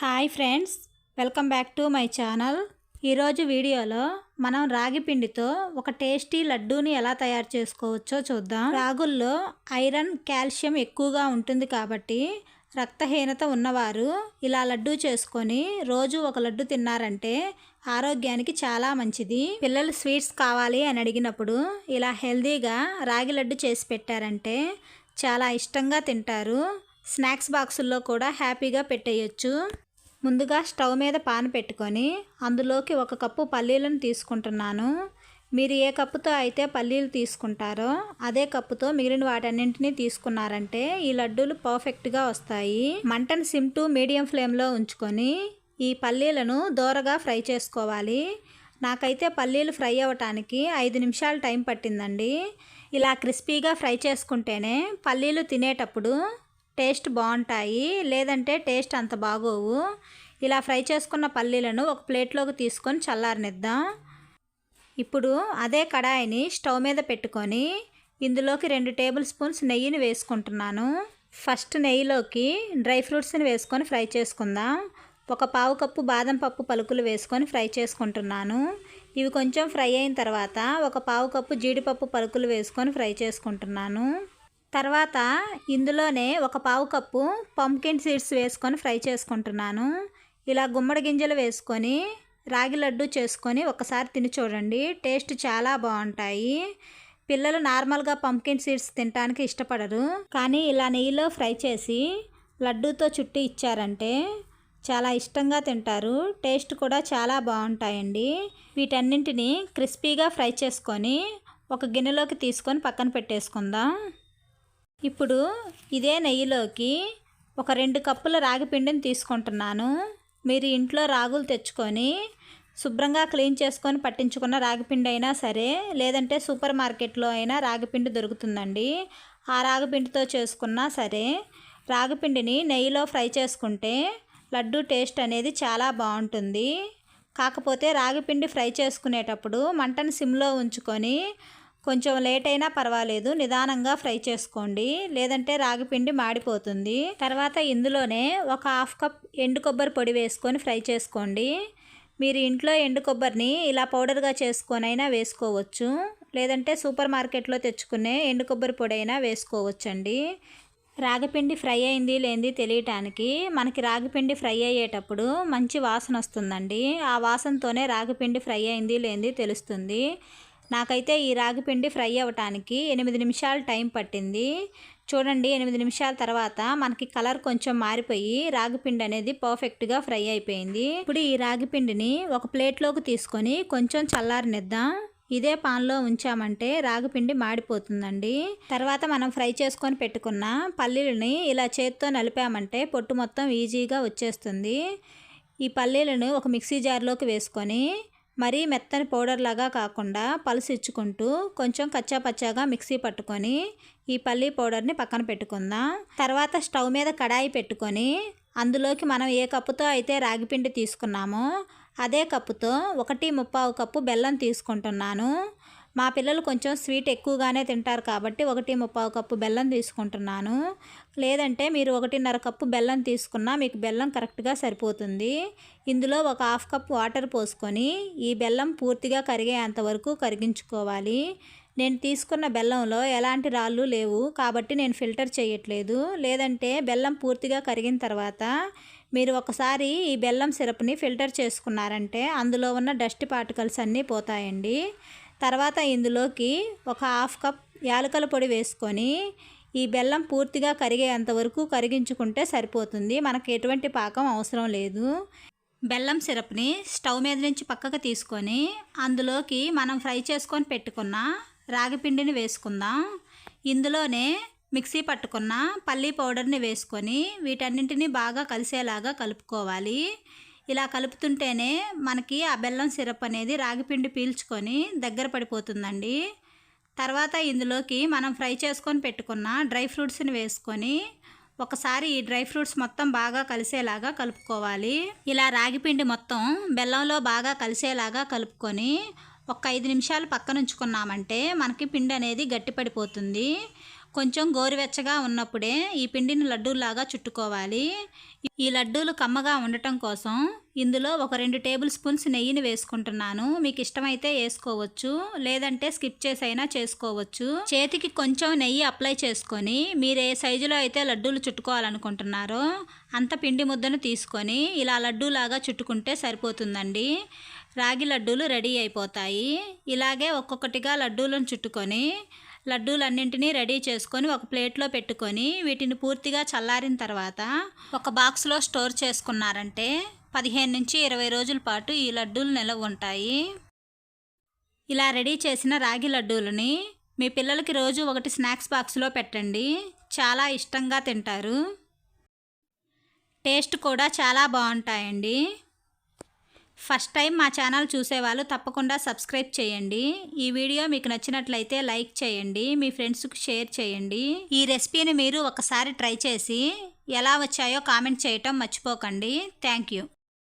Hi friends welcome back to my channel. ఈరోజు వీడియోలో మనం రాగి పిండితో ఒక టేస్టీ లడ్డూని ఎలా తయారు చేసుకోవచ్చో చూద్దాం. రాగుల్లో ఐరన్ కాల్షియం ఎక్కువగా ఉంటుంది కాబట్టి రక్తహీనత ఉన్నవారు ఇలా లడ్డూ చేసుకొని రోజు ఒక లడ్డు తిన్నారంటే ఆరోగ్యానికి చాలా మంచిది. పిల్లలు స్వీట్స్ కావాలి అని అడిగినప్పుడు ఇలా హెల్దీగా రాగి లడ్డు చేసి పెట్టారంటే చాలా ఇష్టంగా తింటారు. స్నాక్స్ బాక్సుల్లో కూడా హ్యాపీగా పెట్టేయచ్చు. ముందుగా స్టవ్ మీద పాన్ పెట్టుకొని అందులోకి ఒక కప్పు పల్లీలను తీసుకుంటున్నాను. మీరు ఏ కప్పుతో అయితే పల్లీలు తీసుకుంటారో అదే కప్పుతో మిగిలిన వాటన్నింటినీ తీసుకున్నారంటే ఈ లడ్డూలు పర్ఫెక్ట్గా వస్తాయి. మంటను సిమ్ టు మీడియం ఫ్లేమ్లో ఉంచుకొని ఈ పల్లీలను దోరగా ఫ్రై చేసుకోవాలి. నాకైతే పల్లీలు ఫ్రై అవ్వటానికి ఐదు నిమిషాలు టైం పట్టిందండి. ఇలా క్రిస్పీగా ఫ్రై చేసుకుంటేనే పల్లీలు తినేటప్పుడు టేస్ట్ బాగుంటాయి లేదంటే టేస్ట్ అంత బాగోవు. ఇలా ఫ్రై చేసుకున్న పల్లీలను ఒక ప్లేట్లోకి తీసుకొని చల్లారనిద్దాం. ఇప్పుడు అదే కడాయిని స్టవ్ మీద పెట్టుకొని ఇందులోకి రెండు టేబుల్ స్పూన్స్ నెయ్యిని వేసుకుంటున్నాను. ఫస్ట్ నెయ్యిలోకి డ్రై ఫ్రూట్స్ని వేసుకొని ఫ్రై చేసుకుందాం. ఒక పావు కప్పు బాదం పప్పు పలుకులు వేసుకొని ఫ్రై చేసుకుంటున్నాను. ఇవి కొంచెం ఫ్రై అయిన తర్వాత ఒక పావు కప్పు జీడిపప్పు పలుకులు వేసుకొని ఫ్రై చేసుకుంటున్నాను. తర్వాత ఇందులోనే ఒక పావు కప్పు పంకిన్ సీడ్స్ వేసుకొని ఫ్రై చేసుకుంటున్నాను. ఇలా గుమ్మడి గింజలు వేసుకొని రాగి లడ్డు చేసుకొని ఒకసారి తిని చూడండి. టేస్ట్ చాలా బాగుంటాయి. పిల్లలు నార్మల్గా పంకిన్ సీడ్స్ తినడానికి ఇష్టపడరు. కానీ ఇలా నెయ్యిలో ఫ్రై చేసి లడ్డూతో చుట్టి ఇచ్చారంటే చాలా ఇష్టంగా తింటారు. టేస్ట్ కూడా చాలా బాగుంటాయండి. వీటన్నింటినీ క్రిస్పీగా ఫ్రై చేసుకొని ఒక గిన్నెలోకి తీసుకొని పక్కన పెట్టేసుకుందాం. ఇప్పుడు ఇదే నెయ్యిలోకి ఒక రెండు కప్పుల రాగి పిండిని తీసుకుంటున్నాను. మీరు ఇంట్లో రాగులు తెచ్చుకొని శుభ్రంగా క్లీన్ చేసుకొని పట్టించుకున్న రాగిపిండి అయినా సరే లేదంటే సూపర్ మార్కెట్లో అయినా రాగిపిండి దొరుకుతుందండి. ఆ రాగిపిండితో చేసుకున్నా సరే రాగిపిండిని నెయ్యిలో ఫ్రై చేసుకుంటే లడ్డు టేస్ట్ అనేది చాలా బాగుంటుంది. కాకపోతే రాగిపిండి ఫ్రై చేసుకునేటప్పుడు మంటను సిమ్లో ఉంచుకొని కొంచెం లేట్ అయినా పర్వాలేదు నిదానంగా ఫ్రై చేసుకోండి. లేదంటే రాగిపిండి మాడిపోతుంది. తర్వాత ఇందులోనే ఒక హాఫ్ కప్ ఎండు కొబ్బరి పొడి వేసుకొని ఫ్రై చేసుకోండి. మీరు ఇంట్లో ఎండు కొబ్బరిని ఇలా పౌడర్గా చేసుకొనైనా వేసుకోవచ్చు. లేదంటే సూపర్ మార్కెట్లో తెచ్చుకునే ఎండు కొబ్బరి పొడి అయినా వేసుకోవచ్చండి రాగిపిండి ఫ్రై అయింది లేనిది తెలియటానికి మనకి రాగిపిండి ఫ్రై అయ్యేటప్పుడు మంచి వాసన వస్తుందండి. ఆ వాసనతోనే రాగిపిండి ఫ్రై అయింది లేనిది తెలుస్తుంది. నాకైతే ఈ రాగిపిండి ఫ్రై అవ్వటానికి ఎనిమిది నిమిషాలు టైం పట్టింది. చూడండి ఎనిమిది నిమిషాల తర్వాత మనకి కలర్ కొంచెం మారిపోయి రాగిపిండి అనేది పర్ఫెక్ట్గా ఫ్రై అయిపోయింది. ఇప్పుడు ఈ రాగిపిండిని ఒక ప్లేట్లోకి తీసుకొని కొంచెం చల్లారనిద్దాం. ఇదే పాన్లో ఉంచామంటే రాగిపిండి మాడిపోతుందండి. తర్వాత మనం ఫ్రై చేసుకొని పెట్టుకున్న పల్లీలని ఇలా చేత్తో నలిపామంటే పొట్టు మొత్తం ఈజీగా వచ్చేస్తుంది. ఈ పల్లీలను ఒక మిక్సీ జార్లోకి వేసుకొని మరీ మెత్తని పౌడర్ లాగా కాకుండా పలుసు ఇచ్చుకుంటూ కొంచెం కచ్చా పచ్చాగా మిక్సీ పట్టుకొని ఈ పల్లీ పౌడర్ని పక్కన పెట్టుకుందాం. తర్వాత స్టవ్ మీద కడాయి పెట్టుకొని అందులోకి మనం ఏ కప్పుతో అయితే రాగిపిండి తీసుకున్నామో అదే కప్పుతో ఒకటి ముప్పావు కప్పు బెల్లం తీసుకుంటున్నాను. మా పిల్లలు కొంచెం స్వీట్ ఎక్కువగానే తింటారు కాబట్టి ఒకటి ముప్పావు కప్పు బెల్లం తీసుకుంటున్నాను. లేదంటే మీరు ఒకటిన్నర కప్పు బెల్లం తీసుకున్నా మీకు బెల్లం కరెక్ట్గా సరిపోతుంది. ఇందులో ఒక హాఫ్ కప్ వాటర్ పోసుకొని ఈ బెల్లం పూర్తిగా కరిగేంత వరకు కరిగించుకోవాలి. నేను తీసుకున్న బెల్లంలో ఎలాంటి రాళ్ళు లేవు కాబట్టి నేను ఫిల్టర్ చేయట్లేదు. లేదంటే బెల్లం పూర్తిగా కరిగిన తర్వాత మీరు ఒకసారి ఈ బెల్లం సిరప్ని ఫిల్టర్ చేసుకున్నారంటే అందులో ఉన్న డస్ట్ పార్టికల్స్ అన్నీ పోతాయండి. తర్వాత ఇందులోకి ఒక హాఫ్ కప్ యాలకల పొడి వేసుకొని ఈ బెల్లం పూర్తిగా కరిగేంత వరకు కరిగించుకుంటే సరిపోతుంది. మనకు ఎటువంటి పాకం అవసరం లేదు. బెల్లం సిరప్ని స్టవ్ మీద నుంచి పక్కకు తీసుకొని అందులోకి మనం ఫ్రై చేసుకొని పెట్టుకున్న రాగిపిండిని వేసుకుందాం. ఇందులోనే మిక్సీ పట్టుకున్న పల్లీ పౌడర్ని వేసుకొని వీటన్నింటినీ బాగా కలిసేలాగా కలుపుకోవాలి. ఇలా కలుపుతుంటేనే మనకి ఆ బెల్లం సిరప్ అనేది రాగిపిండి పీల్చుకొని దగ్గర పడిపోతుందండి. తర్వాత ఇందులోకి మనం ఫ్రై చేసుకొని పెట్టుకున్న డ్రై ఫ్రూట్స్ని వేసుకొని ఒకసారి ఈ డ్రై ఫ్రూట్స్ మొత్తం బాగా కలిసేలాగా కలుపుకోవాలి. ఇలా రాగిపిండి మొత్తం బెల్లంలో బాగా కలిసేలాగా కలుపుకొని ఒక ఐదు నిమిషాలు పక్కన ఉంచుకున్నామంటే మనకి పిండి అనేది గట్టిపడిపోతుంది. కొంచెం గోరువెచ్చగా ఉన్నప్పుడే ఈ పిండిని లడ్డూలాగా చుట్టుకోవాలి. ఈ లడ్డూలు కమ్మగా ఉండటం కోసం ఇందులో ఒక రెండు టేబుల్ స్పూన్స్ నెయ్యిని వేసుకుంటున్నాను. మీకు ఇష్టమైతే వేసుకోవచ్చు లేదంటే స్కిప్ చేసైనా చేసుకోవచ్చు. చేతికి కొంచెం నెయ్యి అప్లై చేసుకొని మీరు ఏ సైజులో అయితే లడ్డూలు చుట్టుకోవాలనుకుంటున్నారో అంత పిండి ముద్దను తీసుకొని ఇలా లడ్డూలాగా చుట్టుకుంటే సరిపోతుందండి. రాగి లడ్డూలు రెడీ అయిపోతాయి. ఇలాగే ఒక్కొక్కటిగా లడ్డూలను చుట్టుకొని లడ్డూలన్నింటినీ రెడీ చేసుకొని ఒక ప్లేట్లో పెట్టుకొని వీటిని పూర్తిగా చల్లారిన తర్వాత ఒక బాక్స్లో స్టోర్ చేసుకున్నారంటే పదిహేను నుంచి ఇరవై రోజుల పాటు ఈ లడ్డూలు నిలవ ఉంటాయి. ఇలా రెడీ చేసిన రాగి లడ్డూలని మీ పిల్లలకి రోజు ఒకటి స్నాక్స్ బాక్స్లో పెట్టండి. చాలా ఇష్టంగా తింటారు. టేస్ట్ కూడా చాలా బాగుంటాయండి. ఫస్ట్ టైం మా ఛానల్ చూసేవాళ్ళు తప్పకుండా సబ్స్క్రైబ్ చేయండి. ఈ వీడియో మీకు నచ్చినట్లయితే లైక్ చేయండి మీ ఫ్రెండ్స్కి షేర్ చేయండి. ఈ రెసిపీని మీరు ఒకసారి ట్రై చేసి ఎలా వచ్చాయో కామెంట్ చేయటం మర్చిపోకండి. Thank you.